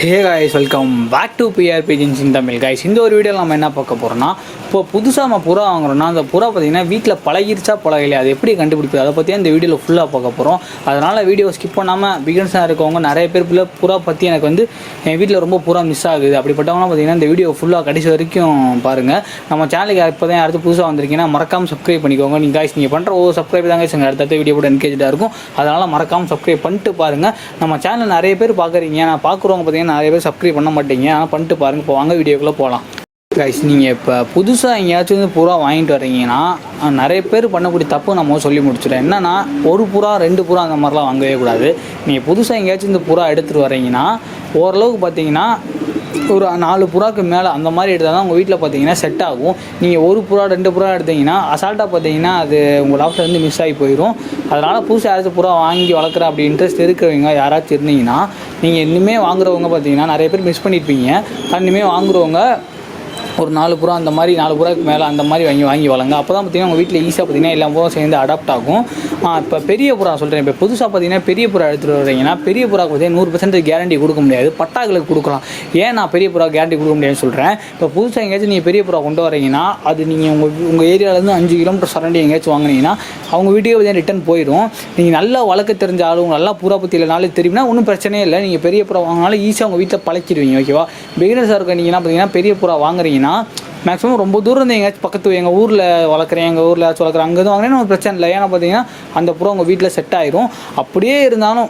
Hey guys welcome back to PRP gins in Tamil guys இந்த ஒரு வீடியோவில் நம்ம என்ன பார்க்க போகிறோம்னா இப்போ புதுசாக நம்ம புறா வாங்குறோம்னா அந்த புறா பார்த்தீங்கன்னா வீட்டில் பழகிருச்சா பழகலையா? அது எப்படி கண்டுபிடிப்பது? அதை பற்றி அந்த வீடியோவில் ஃபுல்லாக பார்க்க போகிறோம் அதனால் வீடியோ ஸ்கிப் பண்ணாமல் பிகின்ஸாக இருக்கவங்க நிறைய பேர் பிள்ளை புறா பற்றி எனக்கு வந்து என் வீட்டில் ரொம்ப புறா மிஸ் ஆகுது. அப்படிப்பட்டவங்களாம் பார்த்தீங்கன்னா இந்த வீடியோ ஃபுல்லாக கடைசி வரைக்கும் பாருங்கள் நம்ம சேனலுக்கு இப்போ தான் யாராவது புதுசாக வந்திருக்கீங்கன்னா மறக்காமல் சப்ஸ்கிரைப் பண்ணிக்கோங்க. நீங்கள் காய்ஸ் நீங்கள் பண்ணுற ஒவ்வொரு சப்ஸ்கிரைப் தாங்க எங்கள் அடுத்தடுத்த வீடியோ கூட என்கேஜாக இருக்கும். அதனால் மறக்காமல் சப்ஸ்கிரைப் பண்ணிட்டு பாருங்கள் நம்ம சேனல் நிறைய பேர் பார்க்குறீங்க நான் பார்க்குறவங்க பார்த்தீங்கன்னா நிறைய பேர் சப்ஸ்கிரைப் பண்ண மாட்டீங்க. ஆனால் பண்ணிட்டு பாருங்கள் இப்போ வாங்க வீடியோக்குள்ளே போகலாம் கைஸ் நீங்கள் இப்போ புதுசாக எங்கேயாச்சும் வந்து புறா வாங்கிட்டு வர்றீங்கன்னா நிறைய பேர் பண்ணக்கூடிய தப்பு நம்ம சொல்லி முடிச்சிடும் என்னென்னா ஒரு புறா ரெண்டு புறா அந்த மாதிரிலாம் வாங்கவே கூடாது. நீங்கள் புதுசாக எங்கேயாச்சும் இந்த புறா எடுத்துகிட்டு வர்றீங்கன்னா ஓரளவுக்கு பார்த்தீங்கன்னா ஒரு நாலு புறாக்கு மேலே அந்த மாதிரி எடுத்தால் தான் உங்கள் வீட்டில் பார்த்தீங்கன்னா செட் ஆகும். நீங்கள் ஒரு புறா ரெண்டு புறா எடுத்தீங்கன்னா அசால்ட்டாக பார்த்தீங்கன்னா அது உங்கள் லாஃப்டில் இருந்து மிஸ் ஆகி போயிடும் அதனால் புதுசாக யாராச்சும் புறா வாங்கி வளர்க்குற அப்படி இன்ட்ரெஸ்ட் இருக்கிறவங்க யாராச்சும் இருந்தீங்கன்னா நீங்கள் இனிமேல் வாங்குறவங்க பார்த்தீங்கன்னா நிறைய பேர் மிஸ் பண்ணியிருப்பீங்க இனிமேல் வாங்குறவங்க ஒரு நாலு புறா அந்த மாதிரி நாலு புறாக்கு மேலே அந்த மாதிரி வாங்கி வாங்கி வளங்க அப்போ தான் பார்த்தீங்கன்னா உங்கள் வீட்டில் ஈஸியாக பார்த்தீங்கன்னா எல்லா புறா சேர்ந்து அடாப்ட் ஆகும். இப்போ பெரிய புறா சொல்கிறேன் இப்போ புதுசாக பார்த்தீங்கன்னா பெரிய புறா எடுத்துகிட்டு வரீங்கன்னா பெரிய புறாக்கு பார்த்தீங்கன்னா நூறு பர்சன்ட் கேரண்டி கொடுக்க முடியாது. பட்டாக்களுக்கு கொடுக்கலாம். ஏன் நான் பெரிய புறா கேரண்டி கொடுக்க முடியாதுன்னு சொல்கிறேன் இப்போ புதுசாக எங்கேயாச்சும் நீங்கள் பெரிய புறா கொண்டு வரீங்கன்னா அது நீங்கள் உங்கள் உங்கள் ஏரியாவிலேருந்து அஞ்சு கிலோமீட்டர் சரௌண்டிங் எங்கேயாச்சும் வாங்குனீங்கன்னா அவங்க வீட்டுக்கே பார்த்தீங்கன்னா ரிட்டன் போயிடும்? நீங்கள் நல்லா வளர்க்க தெரிஞ்ச ஆளுங்க நல்லா புறா பற்றி இல்லைனாலும் தெரியும்னா ஒன்றும் பிரச்சனையே இல்லை. நீங்கள் பெரிய புறா வாங்கினாலும் ஈஸியாக உங்கள் வீட்டில் பழக்கிடுவீங்க ஓகேவா பிகினர்ஸாக இருக்க நீங்கன்னா பார்த்தீங்கன்னா பெரிய புறா வாங்குறீங்கன்னா மேக்ஸிமம் ரொம்ப தூரம் இருந்து எங்கேயாச்சும் பக்கத்து எங்கள் ஊரில் வளர்க்குறேன் எங்கள் ஊரில் ஏதாச்சும் வளர்க்குறேன் அங்கே இருந்து வாங்கினேன்னு ஒரு பிரச்சனை இல்லை. ஏன்னா பார்த்தீங்கன்னா அந்த புறம் உங்கள் வீட்டில் செட் ஆயிரும். அப்படியே இருந்தாலும்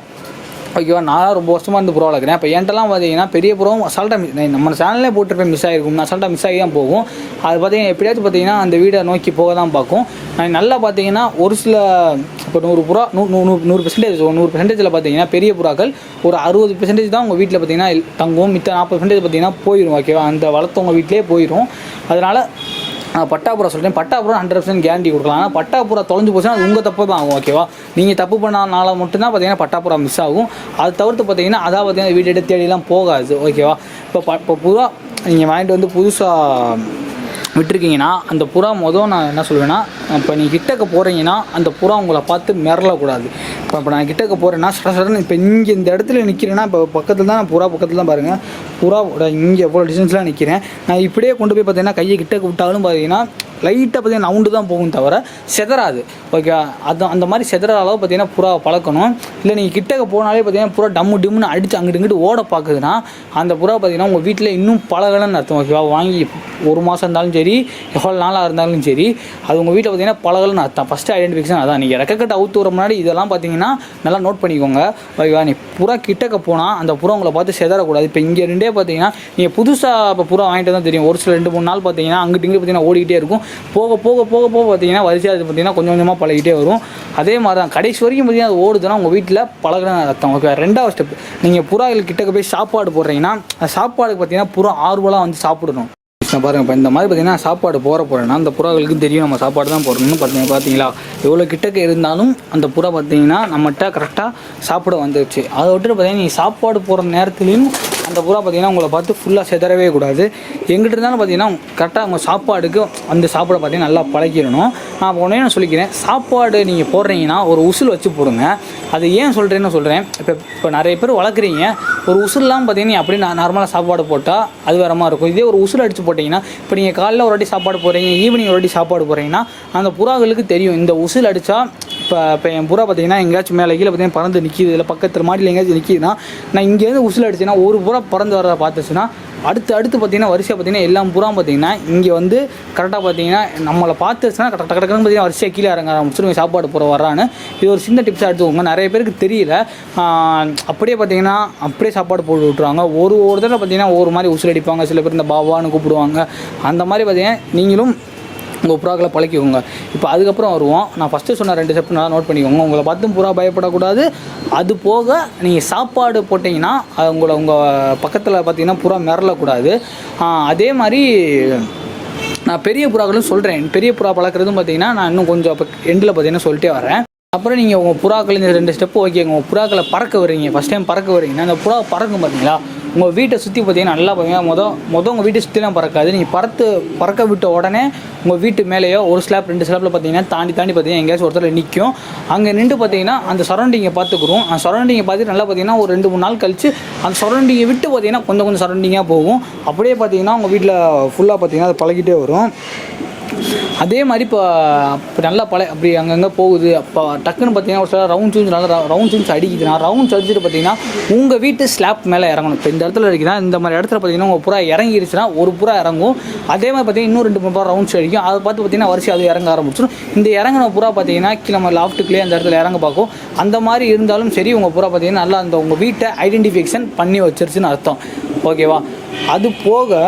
ஓகேவா நான் ரொம்ப வருஷமாக இருந்து ப்ரோவில் இருக்கிறேன் இப்போ என்கிட்டலாம் பார்த்தீங்கன்னா பெரிய புறாவும் அசால்ட்டாக மிஸ் நம்ம சேனல்லே போட்டிருப்பேன் மிஸ் ஆகிருக்கும் நான் அசால்ட்டாக மிஸ் ஆகி தான் போகும். அது பார்த்தீங்கன்னா எப்படியாச்சும் பார்த்தீங்கன்னா அந்த வீடை நோக்கி போக தான் பார்க்கும். நான் நல்லா பார்த்தீங்கன்னா ஒரு சில இப்போ நூறு புறா நூ நூ நூறு நூறு பெர்சன்டேஜ் நூறு பெர்சன்டேஜில் பார்த்தீங்கன்னா பெரிய புறாக்கள் ஒரு அறுபது பெர்சன்டேஜ் தான் உங்கள் வீட்டில் பார்த்தீங்கன்னா தங்கும். மித்த நாற்பது பெர்சன்டேஜ் பார்த்தீங்கன்னா போயிடும் ஓகேவா அந்த வளர்த்தவங்க வீட்டிலே போயிடும் அதனால் நான் பட்டாபுரா சொல்கிறேன் பட்டாபுரம் ஹண்ட்ரட் பர்சன்ட் கேரண்டி கொடுக்கலாம். ஆனால் பட்டாபுரா தொலைஞ்சு போச்சுன்னா அது உங்கள் தப்பு தான் ஆகும் ஓகேவா நீங்கள் தப்பு பண்ணனால மட்டும்தான் பார்த்தீங்கன்னா பட்டாப்புறா மிஸ் ஆகும். அது தவிர்த்து பார்த்தீங்கன்னா அதான் பார்த்தீங்கன்னா வீடு எடுத்து தேடிலாம் போகாது ஓகேவா இப்போ ப இப்போ புறா நீங்கள் வாங்கிட்டு வந்து புதுசாக விட்டுருக்கீங்கன்னா அந்த புறா மொதல் நான் என்ன சொல்லுவேன்னா இப்போ நீங்கள் கிட்டக்க போகிறீங்கன்னா அந்த புறா உங்களை பார்த்து மிரளக்கூடாது. இப்போ இப்போ நான் கிட்டக்க போகிறேன்னா சட சடன்னு இப்போ இங்கே இந்த இடத்துல நிற்கிறேன்னா இப்போ பக்கத்தில் தான் நான் புறா பக்கத்தில் தான் பாருங்கள் புறா இங்கே எவ்வளோ டிஸ்டன்ஸ்லாம் நிற்கிறேன் நான் இப்படியே கொண்டு போய் பார்த்தீங்கன்னா கையை கிட்டக்கு விட்டாலும் பார்த்தீங்கன்னா லைட்டாக பார்த்தீங்கன்னா நவுண்டு தான் போகும் தவிர செதறாது. ஓகே அது அந்த மாதிரி செதற அளவு பார்த்தீங்கன்னா புறா பழக்கணும். இல்லை நீங்கள் கிட்டக்க போனாலே பார்த்தீங்கன்னா புறா டம்மு டிம்முன்னு அடித்து அங்கிட்டு இங்கிட்டு ஓட பார்க்குதுன்னா அந்த புறா பார்த்தீங்கன்னா உங்கள் வீட்டில் இன்னும் பழகலன்னு அர்த்தம். ஓகேவா? வாங்கி ஒரு மாதம் இருந்தாலும் சரி எவ்வளோ நாளாக இருந்தாலும் சரி அது உங்கள் வீட்டில் பார்த்தீங்கன்னா பழகலன்னு அர்த்தம். ஃபஸ்ட்டு ஐடென்டிஃபிகேஷன் அதான். நீங்கள் ரெக்கக்கட்டை அவுத்து வர முன்னாடி இதெல்லாம் பார்த்தீங்கன்னா நல்லா நோட் பண்ணிக்கோங்க. ஓகேவா நீ புறா கிட்டக்க போனால் அந்த புறா உங்களை பார்த்து செதறக்கூடாது இப்போ இங்கே ரெண்டே பார்த்தீங்கன்னா நீங்கள் புதுசாக இப்போ புறா வாங்கிட்டு தான் தெரியும். ஒரு சில ரெண்டு மூணு நாள் பார்த்தீங்கன்னா அங்கிட்டு இங்கே பார்த்தீங்கன்னா ஓடிக்கிட்டே இருக்கும். போக போக போக போக பார்த்தீங்கன்னா வரிசையாக அது பார்த்தீங்கன்னா கொஞ்சம் கொஞ்சமாக பழகிட்டே வரும். அதே மாதிரி தான் கடைசி வரைக்கும் பார்த்தீங்கன்னா அது ஓடுதுன்னா உங்கள் வீட்டில் பழகின அர்த்தம். ஓகே ரெண்டாவது ஸ்டெப் நீங்கள் புறாக்கள் கிட்டக்க போய் சாப்பாடு போடுறீங்கன்னா அந்த சாப்பாடுக்கு பார்த்தீங்கன்னா புறா ஆர்வலாக வந்து சாப்பிடணும். நான் பாருங்க இப்போ இந்த மாதிரி பார்த்தீங்கன்னா சாப்பாடு போகிற போகிறேன்னா அந்த புறாக்களுக்கு தெரியும் நம்ம சாப்பாடு தான் போடணும்னு பார்த்தீங்க பார்த்தீங்களா? எவ்வளோ கிட்டக்க இருந்தாலும் அந்த புறா பார்த்தீங்கன்னா நம்மகிட்ட கரெக்டாக சாப்பிட வந்துருச்சு. அதை விட்டுட்டு பார்த்தீங்கன்னா நீ சாப்பாடு போகிற நேரத்துலையும் அந்த புறா பார்த்தீங்கன்னா உங்களை பார்த்து ஃபுல்லாக செதறவே கூடாது. எங்கிட்ட இருந்தாலும் பார்த்தீங்கன்னா கரெக்டாக உங்கள் சாப்பாடுக்கு அந்த சாப்பாடை பார்த்தீங்கன்னா நல்லா பழக்கிடணும் நான் உடனே நான் சொல்லிக்கிறேன் சாப்பாடு நீங்கள் போடுறீங்கன்னா ஒரு உசுல் வச்சு போடுங்க. அது ஏன் சொல்கிறேன்னு சொல்கிறேன் இப்போ இப்போ நிறைய பேர் வளர்க்குறீங்க. ஒரு உசுல்லாம் பார்த்தீங்கன்னா அப்படி அப்படியே நார்மலாக சாப்பாடு போட்டால் அது வேற மாதிரி இருக்கும். இதே ஒரு உசுல் அடித்து போட்டிங்கன்னா இப்போ நீங்கள் காலைல ஒரு வாட்டி சாப்பாடு போடுறீங்க ஈவினிங் ஒரு வாட்டி சாப்பாடு போடுறீங்கன்னா அந்த புறாக்களுக்கு தெரியும் இந்த உசில் அடித்தா இப்போ இப்போ என் புறா பார்த்தீங்கன்னா எங்கேயாச்சும் மேலே கீழே பார்த்தீங்கன்னா பறந்து நிற்கிது இல்லை பக்கத்தில் மாடியில் எங்கேயாச்சும் நிற்கிதுன்னா நான் இங்கேருந்து உசுல் அடிச்சேன்னா ஒரு புறா பறந்து வரதை பார்த்துச்சுன்னா அடுத்து அடுத்து பார்த்தீங்கன்னா வரிசையாக பார்த்தீங்கன்னா எல்லா புறா பார்த்தீங்கன்னா இங்கே வந்து கரெக்டாக பார்த்தீங்கன்னா நம்மளை பார்த்துச்சுன்னா கரெக்டாக கரெக்டாக பார்த்தீங்கன்னா வரிசையாக கீழே இறங்க ஆரம்பிச்சிருங்க சாப்பாடு போகிற வரான்னு இது ஒரு சின்ன டிப்ஸாக எடுத்துக்கோங்க. நிறைய பேருக்கு தெரியல. அப்படியே பார்த்தீங்கன்னா அப்படியே சாப்பாடு போட்டு விட்ருவாங்க ஒரு ஒரு தடவை பார்த்தீங்கன்னா ஒரு மாதிரி உசுல் அடிப்பாங்க. சில பேர் இந்த பாபான்னு கூப்பிடுவாங்க. அந்த மாதிரி பார்த்தீங்கன்னா நீங்களும் உங்கள் புறாக்களை பழக்கிக்கோங்க. இப்போ அதுக்கப்புறம் வருவோம். நான் ஃபஸ்ட்டு சொன்ன ரெண்டு ஸ்டெப் நல்லா நோட் பண்ணிக்கோங்க. உங்களை பார்த்தும் புறா பயப்படக்கூடாது. அது போக நீங்கள் சாப்பாடு போட்டிங்கன்னா அது உங்களை உங்கள் பக்கத்தில் பார்த்தீங்கன்னா புறா மிரளக்கூடாது. அதே மாதிரி நான் பெரிய புறாக்களும் சொல்கிறேன் பெரிய புறா பழக்கிறதும் பார்த்தீங்கன்னா நான் இன்னும் கொஞ்சம் எண்டில் பார்த்தீங்கன்னா சொல்லிட்டே வரேன். அப்புறம் நீங்கள் உங்கள் புறாக்கள் இந்த ரெண்டு ஸ்டெப்பு ஓகே உங்கள் புறாக்களை பறக்க வரீங்க ஃபஸ்ட் டைம் பறக்க வரீங்கன்னா அந்த புறா பறக்கும் பார்த்தீங்களா? உங்கள் வீட்டை சுற்றி பார்த்தீங்கன்னா நல்லா பார்த்தீங்கன்னா மொதல் மொதல் உங்கள் வீட்டை சுற்றிலாம் பறக்காது. நீங்கள் பறத்து பறக்க விட்ட உடனே உங்கள் வீட்டு மேலேயோ ஒரு ஸ்லாப் ரெண்டு ஸ்லாப்பில் பார்த்தீங்கன்னா தாண்டி தாண்டி பார்த்தீங்கன்னா எங்கேயாச்சும் ஒருத்தர் நிற்கும் அங்கே நின்று பார்த்தீங்கன்னா அந்த சரௌண்டிங்கை பார்த்துக்குறோம் அந்த சரௌண்டிங்கை பார்த்துட்டு நல்லா பார்த்தீங்கன்னா ஒரு ரெண்டு மூணு நாள் கழித்து அந்த சரௌண்டிங்கை விட்டு பார்த்தீங்கன்னா கொஞ்சம் கொஞ்சம் சரௌண்டிங்காக போகும். அப்படியே பார்த்தீங்கன்னா உங்கள் வீட்டில் ஃபுல்லாக பார்த்தீங்கன்னா அது பழகிட்டே வரும். அதே மாதிரி இப்போ இப்போ நல்லா பழைய அப்படி அங்கங்கே போகுது. அப்போ டக்குன்னு பார்த்தீங்கன்னா ஒரு சில ரவுண்ட் சூன்ஸ் நல்லா ரவுண்ட் சூன்ஸ் அடிக்குதுன்னா ரவுண்ட்ஸ் அடிச்சுட்டு பார்த்தீங்கன்னா உங்கள் வீட்டு ஸ்லாப் மேலே இறங்கணும். இப்போ இந்த இடத்துல இருக்குன்னா இந்த மாதிரி இடத்துல பார்த்தீங்கன்னா உங்கள் புறா இறங்கிருச்சுன்னா ஒரு புறா இறங்கும். அதே மாதிரி பார்த்தீங்கன்னா இன்னும் ரெண்டு மூணு புறா ரவுண்ட்ஸ் அடிக்கும். அதை பார்த்து பார்த்தீங்கன்னா வரிசை அது இறங்க ஆரம்பிச்சிடும் இந்த இறங்கின புறா பார்த்தீங்கன்னா கீழே நம்ம லாஃப்ட்டுக்குள்ளேயே அந்த இடத்துல இறங்க பார்க்கும். அந்த மாதிரி இருந்தாலும் சரி உங்கள் புறா பார்த்தீங்கன்னா நல்லா அந்த உங்கள் வீட்டை ஐடென்டிஃபிகேஷன் பண்ணி வச்சிருச்சுன்னு அர்த்தம். ஓகேவா? அது போக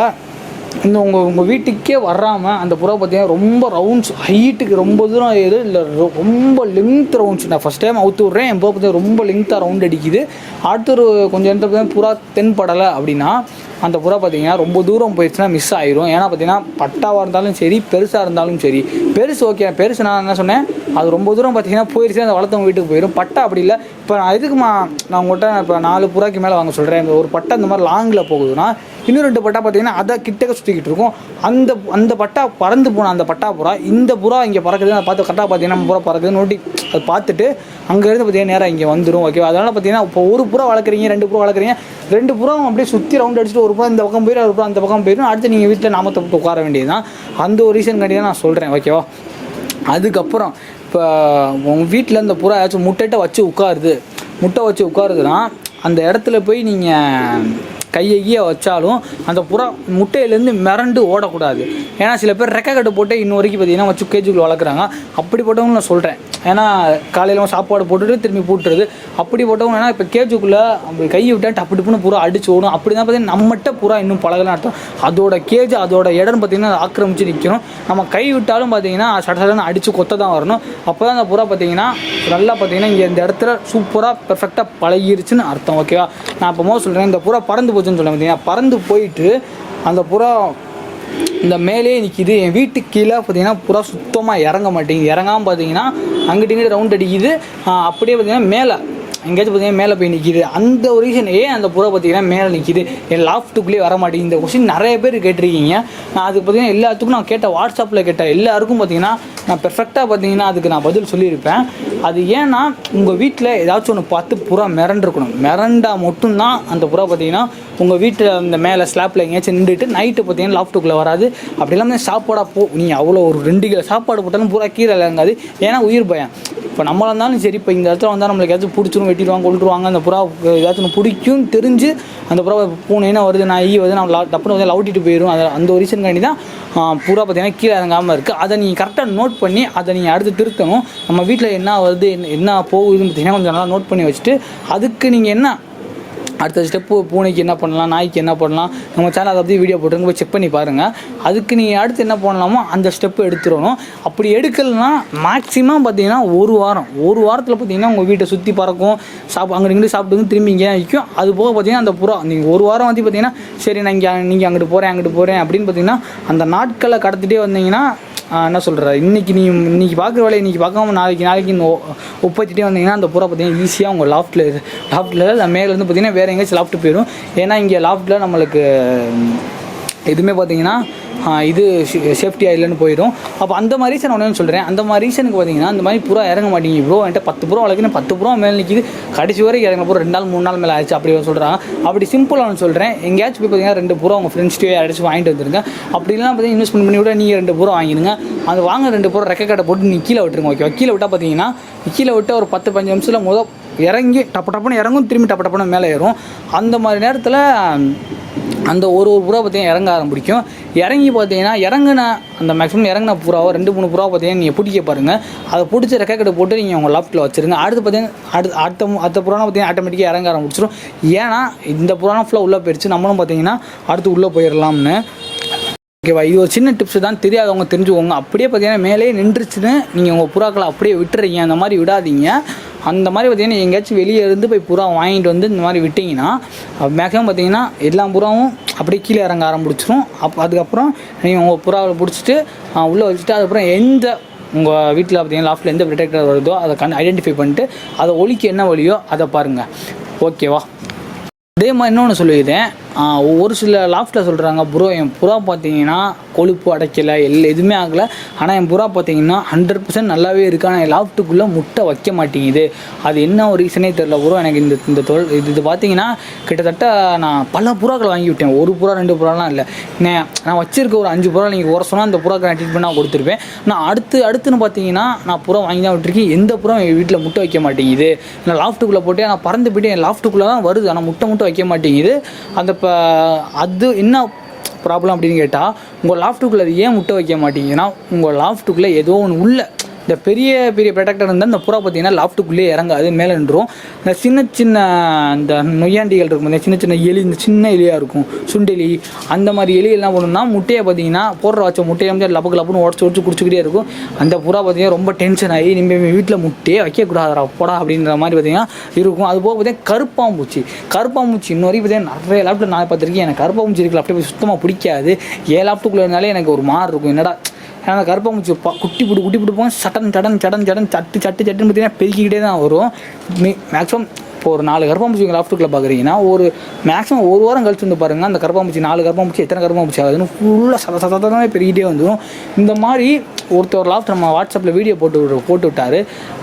இந்த உங்கள் உங்கள் வீட்டுக்கே வராமல் அந்த புறா பார்த்தீங்கன்னா ரொம்ப ரவுண்ட்ஸ் ஹைட்டுக்கு ரொம்ப தூரம் ஏறு இல்லை ரொம்ப லென்த் ரவுண்ட்ஸ் நான் ஃபஸ்ட் டைம் அவுத்து விட்றேன் என் புறா பார்த்தீங்கன்னா ரொம்ப லென்த்தாக ரவுண்ட் அடிக்குது. அடுத்த ஒரு கொஞ்சம் நேரத்தில் பார்த்தீங்கன்னா புறா தென்படலை அப்படின்னா அந்த புறா பார்த்தீங்கன்னா ரொம்ப தூரம் போயிடுச்சுன்னா மிஸ் ஆயிரும். ஏன்னா பார்த்தீங்கன்னா பட்டாவாக இருந்தாலும் சரி பெருசாக இருந்தாலும் சரி. பெருசு ஓகே பெருசு நான் என்ன சொன்னேன்? அது ரொம்ப தூரம் பார்த்தீங்கன்னா போயிடுச்சு அந்த வளர்த்தவங்க வீட்டுக்கு போயிடும் பட்டா அப்படி இல்லை. இப்போ நான் எதுக்குமா நான் உங்கள்கிட்ட இப்போ நாலு புறாக்கு மேலே வாங்க சொல்கிறேன் ஒரு பட்டா இந்த மாதிரி லாங்கில் போகுதுன்னா இன்னும் ரெண்டு பட்டா பார்த்தீங்கன்னா அதை கிட்டக்க சுற்றிக்கிட்டு இருக்கும். அந்த அந்த பட்டா பறந்து போன அந்த பட்டா புறா இந்த புறா இங்கே பறக்குது நான் பார்த்து கரெக்டாக பார்த்தீங்கன்னா நம்ம புறா பறக்குது நோட்டி அதை பார்த்துட்டு அங்கேருந்து பார்த்தீங்கன்னா நேராக இங்கே வந்துடும் ஓகேவா அதனால் பார்த்தீங்கன்னா இப்போ ஒரு புறா வளர்க்குறீங்க ரெண்டு புறா வளர்க்குறீங்க. ரெண்டு புறம் அப்படியே சுற்றி ரவுண்ட் அடிச்சுட்டு ஒரு புறம் இந்த பக்கம் போயிடும் ஒரு புறம் அந்த பக்கம் போயிடும் அடுத்து நீங்கள் வீட்டில் நாமத்தை போட்டு உட்கார வேண்டியது தான் அந்த ஒரு ரீசன் கண்டிப்பாக நான் சொல்கிறேன் ஓகேவா அதுக்கப்புறம் இப்போ உங்கள் வீட்டில் இந்த புறா ஏதாச்சும் முட்டைட்ட வச்சு உட்காருது. முட்டை வச்சு உட்காருதுன்னா அந்த இடத்துல போய் நீங்கள் கையை வச்சாலும் அந்த புறா முட்டையிலேருந்து மிரண்டு ஓடக்கூடாது. ஏன்னா சில பேர் ரெக்க கட்டு போட்டு இன்ன வரைக்கும் பார்த்தீங்கன்னா வச்சு கேஜுக்குள்ள வளர்க்குறாங்க. அப்படிப்பட்டவங்க நான் சொல்கிறேன் ஏன்னா காலையில் சாப்பாடு போட்டுட்டு திரும்பி போட்டுருது அப்படிப்பட்டவங்க ஏன்னா இப்போ கேஜுக்குள்ளே அப்படி கையை விட்டா டப்பு டப்புன்னு புறா அடிச்சு ஓடும். அப்படி தான் பார்த்தீங்கன்னா நம்மகிட்ட புறா இன்னும் பழகலாம் அர்த்தம். அதோட கேஜ் அதோட இடம் பார்த்தீங்கன்னா ஆக்கிரமிச்சு நிற்கணும் நம்ம கை விட்டாலும் பார்த்தீங்கன்னா சட சடன்னு அடித்து கொத்த தான் வரணும். அப்போ தான் அந்த புறா பார்த்தீங்கன்னா நல்லா பார்த்தீங்கன்னா இங்கே இந்த இடத்துல சூப்பராக பெர்ஃபெக்டாக பழகிருச்சுன்னு அர்த்தம் ஓகேவா நான் இப்போ சொல்கிறேன் இந்த புறா பறந்து போச்சுன்னு சொல்ல பார்த்தீங்கன்னா பறந்து போயிட்டு அந்த புறா இந்த மேலே நிற்கிது என் வீட்டுக்கு கீழே பார்த்தீங்கன்னா புறா சுத்தமாக இறங்க மாட்டேங்குது. இறங்காமல் பார்த்தீங்கன்னா அங்கிட்டு இங்கிட்டு ரவுண்ட் அடிக்குது. அப்படியே பார்த்தீங்கன்னா மேலே எங்கேயாச்சும் பார்த்தீங்கன்னா மேலே போய் நிற்கிது அந்த ஒரு ரீசன் ஏன் அந்த புறா பார்த்தீங்கன்னா மேலே நிற்கிது என் லாஃப்ட்டுக்குள்ளேயே வர மாட்டேங்குது. இந்த கொஸ்டின் நிறைய பேர் கேட்டிருக்கீங்க. நான் அதுக்கு பார்த்தீங்கன்னா எல்லாத்துக்கும் நான் கேட்ட வாட்ஸ்அப்பில் கேட்ட எல்லாருக்கும் பார்த்தீங்கன்னா நான் பெர்ஃபெக்டாக பார்த்தீங்கன்னா அதுக்கு நான் பதில் சொல்லியிருப்பேன். அது ஏன்னா உங்கள் வீட்டில் ஏதாச்சும் ஒன்று பார்த்து புறா மிரண்டிருக்கணும். மிரண்டா மட்டும்தான் அந்த புறா பார்த்தீங்கன்னா உங்கள் வீட்டில் அந்த மேலே ஸ்லாப்பில் எங்கேயாச்சும் நின்றுட்டு நைட்டு பார்த்தீங்கன்னா லாஃப்ட்டுக்குள்ளே வராது. அப்படி இல்லாமல் சாப்பாடாக போ. நீங்கள் அவ்வளோ ஒரு ரெண்டு கிலோ சாப்பாடு போட்டாலும் பூரா கீழே இறங்காது. ஏன்னா உயிர் பயம். இப்போ நம்மளா இருந்தாலும் சரி இப்போ இந்த இடத்துல வந்தால் நம்மளுக்கு ஏதாச்சும் பிடிச்சிரும் வெட்டிடுவாங்க கொண்டுருவாங்க அந்த புறா ஏதாச்சும் பிடிக்கும் தெரிஞ்சு அந்த புறா பூனைனா வருது நான் ஈ வருது நான் டப்புனு வந்து லவுட்டிட்டு போயிடும் அதை அந்த ஒரு ரீசன்காண்டி தான் புறா பார்த்தீங்கன்னா கீழே இறங்காமல் இருக்குது அதை நீங்கள் கரெக்டாக நோட் பண்ணி அதை நீங்கள் அடுத்து திருத்தணும். நம்ம வீட்டில் என்ன வருது என்ன என்ன போகுதுன்னு பார்த்தீங்கன்னா கொஞ்சம் நல்லா நோட் பண்ணி வச்சுட்டு அதுக்கு நீங்கள் என்ன அடுத்த ஸ்டெப்பு பூனைக்கு என்ன பண்ணலாம் நாய்க்கு என்ன பண்ணலாம் நம்ம சேனல் அதை பற்றி வீடியோ போட்டுருங்க போய் செக் பண்ணி பாருங்கள் அதுக்கு நீங்கள் அடுத்து என்ன பண்ணலாமோ அந்த ஸ்டெப்பு எடுத்துடணும். அப்படி எடுக்கலைன்னா மேக்ஸிமம் பார்த்தீங்கன்னா ஒரு வாரம். ஒரு வாரத்தில் பார்த்தீங்கன்னா உங்கள் வீட்டை சுற்றி பறக்கும். சாப் அங்கே இங்கிட்டு சாப்பிட்டு வந்து திரும்பி இங்கே நிற்கும் அது போக பார்த்தீங்கன்னா அந்த புறா நீங்கள் ஒரு வாரம் வந்து பார்த்தீங்கன்னா சரி நான் இங்கே நீங்கள் அங்கிட்டு போகிறேன் அங்கிட்டு போகிறேன் அப்படின்னு பார்த்தீங்கன்னா அந்த நாட்களை கடத்திட்டே வந்தீங்கன்னா என்ன சொல்கிற இன்றைக்கி நீ இன்றைக்கி பார்க்குற வேலையை இன்றைக்கி பார்க்காம நாளைக்கு நாளைக்கு இன்னும் ஒப்பத்திட்டே வந்தீங்கன்னா அந்த புறா பார்த்தீங்கன்னா ஈஸியாக உங்கள் லாஃப்ட்டில் லாஃப்ட்டில் மேலேருந்து பார்த்தீங்கன்னா வேறு எங்கேயாச்சும் லாஃப்ட் போயிடும். ஏன்னா இங்கே லாஃப்ட்டில் நம்மளுக்கு எதுவுமே பார்த்தீங்கன்னா இது சேஃப்டி இல்லைன்னு போயிடும். அப்போ அந்த மாதிரி ரீசன் ஒன்று சொல்கிறேன் அந்த மாதிரி ரீசனுக்கு பார்த்தீங்கன்னா அந்த மாதிரி புறா இறங்க மாட்டேங்குது. ப்ரோ என்கிட்ட பத்து புறா வளர்க்கணும் பத்து புறா மேலே நிற்கிது கடைசி வரைக்கும் இறங்க போகிற ரெண்டு நாள் மூணு நாள் மேலே ஆச்சு அப்படி சொல்கிறாங்க அப்படி சிம்பிளாக ஒன்று சொல்கிறேன் எங்கேயாச்சும் போய் பார்த்தீங்கன்னா ரெண்டு புறா உங்கள் ஃப்ரெண்ட்ஸ்டே அடிச்சு வாங்கிட்டு வந்துருங்க. அப்படி இல்லைனா பார்த்தீங்கன்னா இன்வெஸ்ட்மெண்ட் பண்ணி விட நீங்கள் ரெண்டு புறா வாங்கிடுங்க. அந்த வாங்க ரெண்டு புறா ரெக்க கடை போட்டு நீ கீழே விட்டுருங்க ஓகே கீழே விட்டால் பார்த்தீங்கன்னா கீழே விட்டு ஒரு பத்து பஞ்சு நிமிஷத்தில் முதல் இறங்கி டப்பு டப்புன்னு இறங்கும் திரும்பி டப்பு டப்புன்னு மேலே ஏறும். அந்த மாதிரி நேரத்தில் அந்த ஒரு ஒரு புறா பார்த்தீங்கன்னா இறங்க ஆரம்பிக்கும். இறங்கி பார்த்தீங்கன்னா இறங்குன அந்த மேக்ஸிமம் இறங்கின புறாவோ ரெண்டு மூணு புறா பார்த்தீங்கன்னா நீங்கள் பிடிக்க பாருங்கள் அதை பிடிச்ச ரெக்கெட்டை போட்டு நீங்கள் உங்கள் லாஃப்ட்டில் வச்சுருங்க. அடுத்து பார்த்தீங்கன்னா அடுத்து அடுத்த அடுத்த புறானா பார்த்தீங்கன்னா ஆட்டோமேட்டிக்காக இறங்க ஆரம்பிச்சிடும் ஏன்னா இந்த புறானா ஃபுல்லாக உள்ளே போயிடுச்சு நம்மளும் பார்த்தீங்கன்னா அடுத்து உள்ளே போயிடலாம்னு ஓகேவா இது ஒரு சின்ன டிப்ஸ் தான். தெரியாதவங்க தெரிஞ்சுக்கோங்க. அப்படியே பார்த்தீங்கன்னா மேலே நின்றுச்சுன்னு நீங்கள் உங்கள் புறாக்களை அப்படியே விட்டுறீங்க. அந்த மாதிரி விடாதீங்க. அந்த மாதிரி பார்த்தீங்கன்னா எங்கேயாச்சும் வெளியே இருந்து போய் புறா வாங்கிட்டு வந்து இந்த மாதிரி விட்டிங்கன்னா மேக்ஸிமம் பார்த்தீங்கன்னா எல்லா புறாவும் அப்படியே கீழே இறங்க ஆரம்பிச்சிரும். அப் அதுக்கப்புறம் நீங்கள் உங்கள் புறாவை பிடிச்சிட்டு உள்ளே வச்சுட்டு அதுக்கப்புறம் எந்த உங்கள் வீட்டில் பார்த்தீங்கன்னா லாஃப்டில் எந்த ப்ரொடெக்டர் வருதோ அதை கண் ஐடென்டிஃபை பண்ணிட்டு அதை ஒழிக்க என்ன வழியோ அதை பாருங்கள் ஓகேவா அதே மாதிரி இன்னொன்று சொல்லியிருந்தேன் ஒரு சில லாஃப்ட்டில் சொல்கிறாங்க ப்ரோ என் புறா பார்த்தீங்கன்னா கொழுப்பு அடைக்கலை எல் எதுவுமே ஆகலை. ஆனால் என் புறா பார்த்தீங்கன்னா ஹண்ட்ரட் பர்சன்ட் நல்லாவே இருக்குது ஆனால் என் லாஃப்ட்டுக்குள்ளே முட்டை வைக்க மாட்டேங்குது. அது என்ன ஒரு ரீசனே தெரில ப்ரோ. எனக்கு இந்த இந்த தொழில் இது இது பார்த்தீங்கன்னா கிட்டத்தட்ட நான் பல புறாக்கள் வாங்கி விட்டேன். ஒரு புறா ரெண்டு புறாலாம் இல்லை. நான் வச்சிருக்க ஒரு அஞ்சு புறா நீங்கள் உர சொன்னால் அந்த புறாக்கு நான் ட்ரீட் பண்ணால் கொடுத்துருப்பேன். நான் அடுத்து அடுத்துன்னு பார்த்தீங்கன்னா நான் புறா வாங்கி தான் விட்டுருக்கேன். எந்த புறா என் வீட்டில் முட்டை வைக்க மாட்டேங்குது. நான் லாஃப்ட்டுக்குள்ளே போட்டு நான் பறந்து போய்ட்டு என் லாஃப்ட்டுக்குள்ளே தான் வருது. ஆனால் முட்டை முட்டை வைக்க மாட்டேங்குது. அந்த இப்போ அது என்ன ப்ராப்ளம் அப்படின்னு கேட்டால் உங்கள் லாஃப்ட்டுக்குள்ளே அது ஏன் முட்டை வைக்க மாட்டீங்கன்னா உங்கள் லாஃப்ட்டுக்குள்ளே ஏதோ ஒன்று உள்ள இந்த பெரிய பெரிய ப்ரொடக்டர் இருந்தால் இந்த புறா பார்த்தீங்கன்னா லாஃப்ட்டுக்குள்ளேயே இறங்காது மேலே நின்றுரும். இந்த சின்ன சின்ன இந்த நொய்யாண்டிகள் இருக்கும் இந்த சின்ன சின்ன எலி இந்த சின்ன எலியாக இருக்கும். சுண்டெலி அந்த மாதிரி எலி என்ன பண்ணுன்னா முட்டையை பார்த்தீங்கன்னா போடுற வச்ச முட்டையை வந்து லப்பு லப்புன்னு உடச்சி உடச்சி குடிச்சிக்கிட்டே இருக்கும். அந்த புறா பார்த்தீங்கன்னா ரொம்ப டென்ஷன் ஆகி நம்ம வீட்டில் முட்டையே வைக்கக்கூடாதுடா போடா அப்படின்ற மாதிரி பார்த்தீங்கன்னா இருக்கும். அது போக பார்த்தீங்கன்னா கருப்பாம்பூச்சி. கருப்பாம்பூச்சி இன்னொரு பார்த்தீங்கன்னா நிறைய லேப்டாப் நான் பார்த்துருக்கேன். எனக்கு கருப்பாம்பூச்சி இருக்கு லேப்டாப் சுத்தமாக பிடிக்காது. ஏ லேப்டாப்புக்குள்ளே இருந்தாலே எனக்கு ஒரு மாறு இருக்கும். என்னடா ஏன்னா அந்த கருப்பாம்பூச்சி குட்டி புட்டு குட்டி புட்டு போகும் சடன் சடன் சடன் சடன் சட்டு சட்டு சட்டுன்னு பார்த்தீங்கன்னா பெருக்கிக்கிட்டே தான் வரும். மேக்ஸிமம் இப்போ ஒரு நாலு கருப்பாம்பூச்சி உங்கள் லாஃப்ட்டுக்குள்ளே பார்க்குறீங்கன்னா ஒரு மேக்ஸிமம் ஒரு வாரம் கழிச்சு வந்து பாருங்கள் அந்த கருப்பாம்பூச்சி நாலு கருப்பாம்பூச்சி எத்தனை கருப்பாம்பூச்சி ஆகுதுன்னு ஃபுல்லாக சத சதமே பெருகிட்டே வந்துடும் இந்த மாதிரி ஒருத்தர் லாஃப்ட் நம்ம வாட்ஸ்அப்பில் வீடியோ போட்டு போட்டு விட்டார்.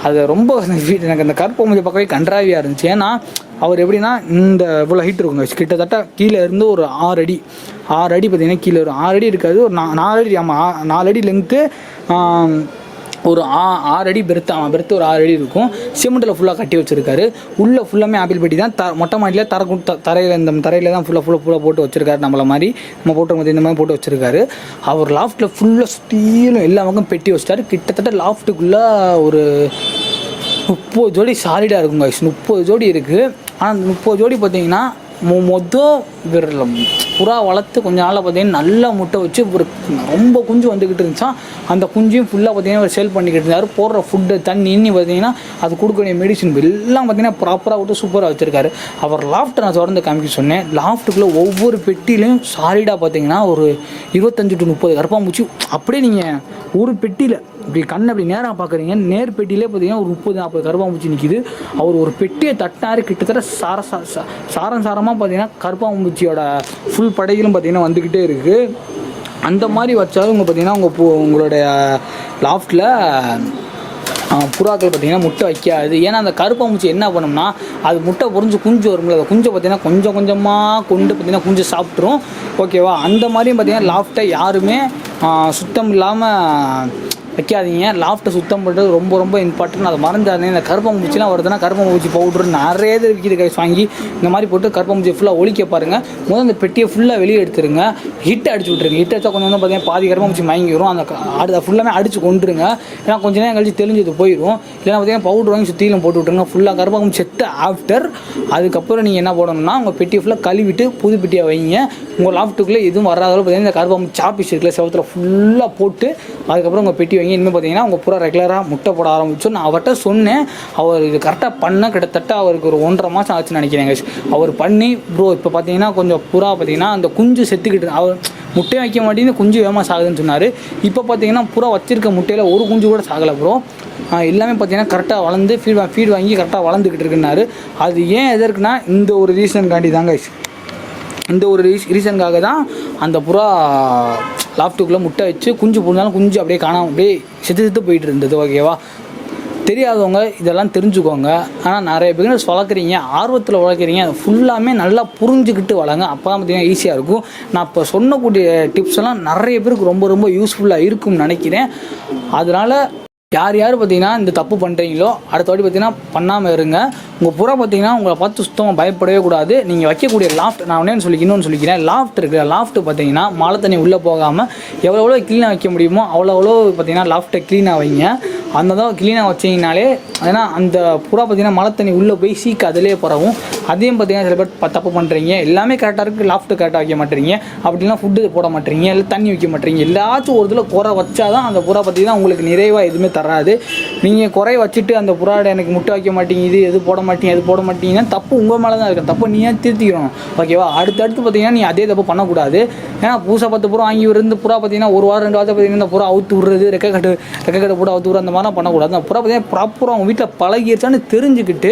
அது ரொம்ப எனக்கு அந்த கருப்பாம்பூச்சி பார்க்கவே கன்றாவியாக இருந்துச்சு. ஏன்னா அவர் எப்படின்னா இந்த இவ்வளோ ஹைட் இருக்குங்க. கிட்டத்தட்ட கீழே இருந்து ஒரு ஆறு அடி. ஆறு அடி பார்த்தீங்கன்னா கீழே வரும். ஆறு அடி இருக்காது ஒரு நா- நாலு அடி ஆமாம் நாலு அடி லென்த்து ஒரு ஆ ஆறு அடி பெருத்து அவன் பெருத்து ஒரு ஆறு அடி இருக்கும். சிமெண்ட்டில் ஃபுல்லாக கட்டி வச்சுருக்காரு. உள்ளே ஃபுல்லாமே ஆப்பிள் பெட்டி தான். த மொட்டை மாடியில் தர த- தரையில் இந்த தரையில் தான் ஃபுல்லாக ஃபுல்லாக ஃபுல்லாக போட்டு வச்சுருக்காரு நம்மள மாதிரி. நம்ம போட்டு இந்த மாதிரி போட்டு வச்சுருக்காரு. அவர் லாஃப்ட்டில் ஃபுல்லாக சுற்றிலும் எல்லா பக்கம் பெட்டி வச்சுட்டாரு. கிட்டத்தட்ட லாஃப்ட்டுக்குள்ளே ஒரு முப்பது ஜோடி சாலிடாக இருக்கும் guys. முப்பது ஜோடி இருக்குது ஆனால் அந்த முப்பது ஜோடி பார்த்தீங்கன்னா மொ மொதல் விரல புறா வளர்த்து கொஞ்ச நாளில் பார்த்தீங்கன்னா நல்லா முட்டை வச்சு ஒரு ரொம்ப குஞ்சு வந்துக்கிட்டு இருந்துச்சா அந்த குஞ்சையும் ஃபுல்லாக பார்த்தீங்கன்னா அவர் சேல் பண்ணிக்கிட்டு இருந்தார். போடுற ஃபுட்டு தண்ணி இன்னி பார்த்தீங்கன்னா அது கொடுக்க வேண்டிய மெடிசின் எல்லாம் பார்த்தீங்கன்னா ப்ராப்பராக விட்டு சூப்பராக வச்சுருக்காரு. அவர் லாஃப்ட்டை நான் தொடர்ந்து காமிக்க சொன்னேன். லாஃப்ட்டுக்குள்ளே ஒவ்வொரு பெட்டிலையும் சாலிடாக பார்த்தீங்கன்னா ஒரு இருபத்தஞ்சு டு முப்பது கருப்பாம்பூச்சி அப்படியே நீங்கள் ஒரு பெட்டியில் இப்படி கண் அப்படி நேராக பார்க்குறீங்க நேர் பெட்டியிலே பார்த்தீங்கன்னா ஒரு முப்பது நாற்பது கருப்பாம்பூச்சி நிற்கிது அவர் ஒரு பெட்டியை தட்டினார் கிட்டத்தட்ட சார சா- சா- சாரம் சாரமாக பார்த்தீங்கன்னா கருப்பாம்பூச்சியோட ஃபுல் படைகளும் பார்த்தீங்கன்னா வந்துக்கிட்டே இருக்குது அந்த மாதிரி வச்சாலும் உங்கள் பார்த்தீங்கன்னா உங்கள் உங்களுடைய லாஃப்ட்டில் புறாக்கள் பார்த்தீங்கன்னா முட்டை வைக்காது. ஏன்னா அந்த கருப்பாம்பூச்சி என்ன பண்ணும்னா அது முட்டை பொறிஞ்சு குஞ்சு வரும்ல அந்த குஞ்சை பார்த்தீங்கன்னா கொஞ்சம் கொஞ்சமாக கொண்டு பார்த்தீங்கன்னா குஞ்சு சாப்பிட்ரும் ஓகேவா அந்த மாதிரியும் பார்த்தீங்கன்னா லாஃப்ட்டை யாருமே சுத்தம் இல்லாமல் வைக்காதீங்க. லாஃப்ட்டை சுத்தம் பண்ணுறது ரொம்ப ரொம்ப இம்பார்ட்டன்ட் அதை மறந்துடாதீங்க. இந்த கருப்பம்பூச்சிலாம் வருதுன்னா கருப்பாம்பூச்சி பவுட்ரு நிறைய இது விற்கிது கைஸ் வாங்கி. இந்த மாதிரி போட்டு கருப்பாம்பூச்சி ஃபுல்லாக ஒழிக்க பாருங்கள் முதல் இந்த பெட்டியை ஃபுல்லாக வெளியே எடுத்துருங்க. ஹிட் அடிச்சு விட்ருங்க ஹிட் அடிச்சா கொஞ்சம் வந்து பார்த்தீங்கன்னா பாதி கருப்பாம்பூச்சி மயங்கி அந்த க- அது ஃபுல்லாமே அடிச்சு கொண்டுருங்க ஏன்னா கொஞ்ச நேரம் கழிச்சு தெளிஞ்சது போயிடும் இல்லைன்னா பார்த்தீங்கன்னா பவுடர் வாங்கி சுற்றிலும் போட்டு விட்ருங்க ஃபுல்லாக கருப்பாம்பூச்சி செத்து ஆஃப்டர் அதுக்கப்புறம் நீங்கள் என்ன போடணும்னா உங்கள் பெட்டியை ஃபுல்லாக கழுவிட்டு புது பெட்டியை வைங்க. உங்கள் லாஃப்ட்டுக்குள்ளே எதுவும் வராத அளவு பார்த்தீங்கன்னா இந்த கருப்பாம்பூச்சி சாப்பீஸ் இருக்குல்ல செவத்தில் ஃபுல்லாக போட்டு அதுக்கப்புறம் உங்கள் பெட்டி வைங்க இனிமேல் பார்த்தீங்கன்னா அவங்க பூரா ரெகுலராக முட்டை போட ஆரம்பிச்சோம் நான் அவர்கிட்ட சொன்னேன். அவர் இது கரெக்டாக பண்ண கிட்டத்தட்ட அவருக்கு ஒரு ஒன்றரை மாதம் ஆச்சுன்னு நினைக்கிறேன் அவர் பண்ணி ப்ரோ இப்போ பார்த்தீங்கன்னா கொஞ்சம் புறா பார்த்தீங்கன்னா அந்த குஞ்சு செத்துக்கிட்டு அவர் முட்டையை வைக்க மாட்டேங்குது குஞ்சு வேகமாக சாகுதுன்னு சொன்னார். இப்போ பார்த்தீங்கன்னா புறா வச்சிருக்க முட்டையில் ஒரு குஞ்சு கூட சாகலை ப்ரோ எல்லாமே பார்த்தீங்கன்னா கரெக்டாக வளர்ந்து ஃபீட் ஃபீட் வாங்கி கரெக்டாக வளர்ந்துக்கிட்டு இருக்குன்னாரு. அது ஏன் எதற்குனா இந்த ஒரு ரீசனுக்காண்டி தாங்க. இந்த ஒரு ரீஸ் ரீசனுக்காக தான் அந்த புறா லாஃப்ட்டுக்குள்ளே முட்டை வச்சு குஞ்சு போடுனாலும் குஞ்சு அப்படியே காணாமல் அப்படியே செத்து செத்து போயிட்டு இருந்தது ஓகேவா தெரியாதவங்க இதெல்லாம் தெரிஞ்சுக்கோங்க. ஆனால் நிறைய பிகினர்ஸ் வளர்க்குறீங்க ஆர்வத்தில் வளர்க்குறீங்க அது ஃபுல்லாமே நல்லா புரிஞ்சுக்கிட்டு வளங்க அப்போ தான் பார்த்தீங்கன்னா ஈஸியாக இருக்கும். நான் இப்போ சொன்னக்கூடிய டிப்ஸ் எல்லாம் நிறைய பேருக்கு ரொம்ப ரொம்ப யூஸ்ஃபுல்லாக இருக்கும்னு நினைக்கிறேன். அதனால் யார் யார் பார்த்தீங்கன்னா இந்த தப்பு பண்ணுறீங்களோ அடுத்த வாட்டி பார்த்தீங்கன்னா பண்ணாமல் இருங்க. உங்கள் புறா பார்த்தீங்கன்னா உங்களை பார்த்து சுத்தமாக பயப்படவே கூடாது. நீங்கள் வைக்கக்கூடிய லாஃப்ட் நான் ஒன்றே சொல்லி இன்னொன்று சொல்லிக்கிறேன். லாஃப்ட் இருக்கிற லாஃப்ட் பார்த்தீங்கன்னா மழை தண்ணி உள்ளே போகாமல் எவ்வளோ எவ்வளோ க்ளீனாக வைக்க முடியுமோ அவ்வளோ அவ்வளோ பார்த்தீங்கன்னா லாஃப்ட்டை க்ளீனாக வைங்க. அந்த தான் க்ளீனாக வச்சிங்கனாலே ஏன்னா அந்த புறா பார்த்தீங்கன்னா மழை தண்ணி உள்ளே போய் சீக்கு அதிலே பரவும். அதையும் பார்த்தீங்கன்னா சில பேர் தப்பு பண்ணுறீங்க எல்லாமே கரெக்டாக இருக்குது லாஃப்ட்டு கரெக்டாக வைக்க மாட்டேறீங்க அப்படிலாம் ஃபுட்டு போட மாட்டேறீங்க இல்லை தண்ணி வைக்க மாட்டீங்க. எல்லாச்சும் ஒரு இதில் குறை வச்சா தான் அந்த புறா பார்த்தீங்கன்னா உங்களுக்கு நிறைவாக எதுவுமே தராது. நீங்கள் குறை வச்சுட்டு அந்த புறாட எனக்கு முட்டை வைக்க மாட்டேங்குது எது போட மாட்டீங்க எது போட மாட்டீங்கன்னா தப்பு உங்கள் மேலே தான் இருக்கும். தப்பு நீயே திருத்திக்கணும். ஓகேவா அடுத்தடுத்து பார்த்தீங்கன்னா நீ அதே தப்பு பண்ணக்கூடாது. ஏன்னா பூசா பத்து புறா வாங்கி இருந்து புறா பார்த்தீங்கன்னா ஒரு வாரம் ரெண்டு வாரத்தை பார்த்தீங்கன்னா இந்த புறா அவுத்து விடுறது ரெக்க கட்டு ரெக்க கட்டு போட்டு அவுத்து விடுற அந்த மாதிரிலாம் பண்ணக்கூடாது. அப்புறம் பார்த்தீங்கன்னா ப்ராப்பராக அவங்க வீட்டில் பழகிடுச்சான்னு தெரிஞ்சுக்கிட்டு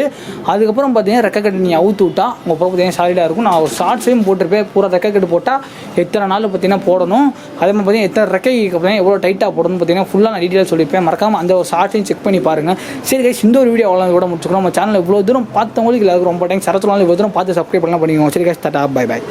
அதுக்கப்புறம் பார்த்தீங்கன்னா ரெக்கை கட்டு நீங்கள் அவுத்து விட்டா உங்கள் புறா பார்த்தீங்கன்னா சாலிடாக இருக்கும். நான் ஒரு ஷார்ட்ஸையும் போட்டிருப்பேன். பூரா ரெக்கை கட்டு போட்டால் எத்தனை நாள் பார்த்தீங்கன்னா போடணும். அதே மாதிரி பார்த்தீங்கன்னா எத்தனை ரெக்கைக்கு பார்த்தீங்கன்னா எவ்வளோ டைட்டாக போடணும்னு பார்த்தீங்கன்னா ஃபுல்லாக நான் டீட்டெயில் சொல்லியிருப்பேன் மறக்காம அந்த ஒரு ஷார்ட்ஸையும் செக் பண்ணி பாருங்கள் சரி கைஸ் இந்த ஒரு வீடியோ அவ்வளோ கூட முடிச்சுக்கிறோம். நம்ம சேனல் இவ்வளோ தூரம் பார்த்தவங்களுக்கு எல்லாருக்கும் ரொம்ப டைம் சரத்துலாம் இவ்வளோ தூரம் பார்த்து சப்ஸ்கிரைப் பண்ணலாம் பண்ணிக்கோங்க. சரி guys டாட்டா பை பை